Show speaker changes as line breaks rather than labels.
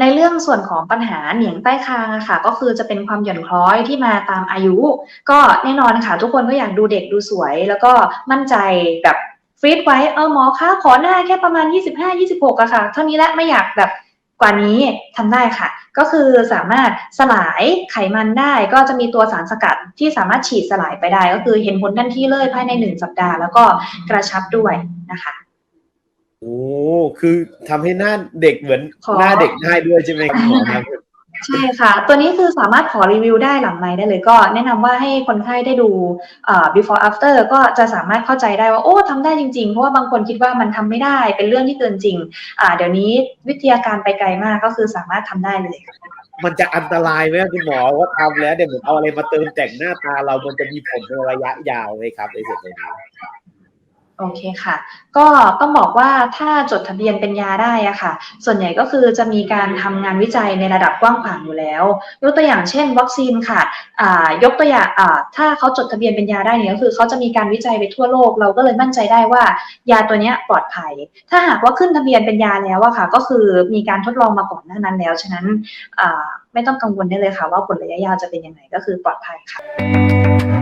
ในเรื่องส่วนของปัญหาเหนียงใต้คางอะค่ะ ก็คือจะเป็นความหย่อนคล้อยที่มาตามอายุ ก็แน่นอนค่ะทุกคนก็อยากดูเด็กดูสวย แล้วก็มั่นใจแบบฟรีดไว้เออหมอคะขอหน้าแค่ประมาณ 25-26อะค่ะ เท่านี้แหละไม่อยากแบบกว่านี้ทำได้ค่ะ ก็คือสามารถสลายไขมันได้ก็จะมีตัวสารสกัดที่สามารถฉีดสลายไปได้ ก็คือเห็นผลทันทีเลยภายในหนึ่งสัปดาห์ แล้วก็กระชับด้วยนะคะ
โอ้คือทำให้หน้าเด็กเหมือน
ขอ
หน้าเด็กได้ด้วยใช่ไหมครับหมอครับ
ใช่ค่ะ ตัวนี้คือสามารถขอรีวิวได้หลังไมค์ได้เลยก็แนะนำว่าให้คนไข้ได้ดูเอ่อ before after ก็จะสามารถเข้าใจได้ว่า โอ้ทำได้จริง ๆ เพราะว่าบางคนคิดว่ามันทำไม่ได้เป็นเรื่องที่เกินจริง อ่า เดี๋ยวนี้วิทยาการไปไกลมากก็คือสามารถทำได้เลย
มันจะอันตรายไหมครับคุณหมอว่าทำแล้วเดี๋ยวเหมือนเอาอะไรมาเติมแต่งหน้าตาเรามันจะมีผลในระยะยาวไหมครับในส่วนตรงนี้
โอเคค่ะ ก็ต้องบอกว่าถ้าจดทะเบียนเป็นยาได้อะค่ะ ส่วนใหญ่ก็คือจะมีการทำงานวิจัยในระดับกว้างขวางอยู่แล้ว ยกตัวอย่างเช่น วัคซีนค่ะอ่ายกตัวอย่างอ่าถ้าเขาจดทะเบียนเป็นยาได้เนี่ยก็คือเขาจะมีการวิจัยไปทั่วโลก เราก็เลยมั่นใจได้ว่ายาตัวนี้ปลอดภัย ถ้าหากว่าขึ้นทะเบียนเป็นยาแล้วอะค่ะ ก็คือมีการทดลองมาก่อนหน้านั้นแล้ว ฉะนั้นอ่าไม่ต้องกังวลได้เลยค่ะ ว่าผลระยะยาวจะเป็นยังไงก็คือปลอดภัยค่ะ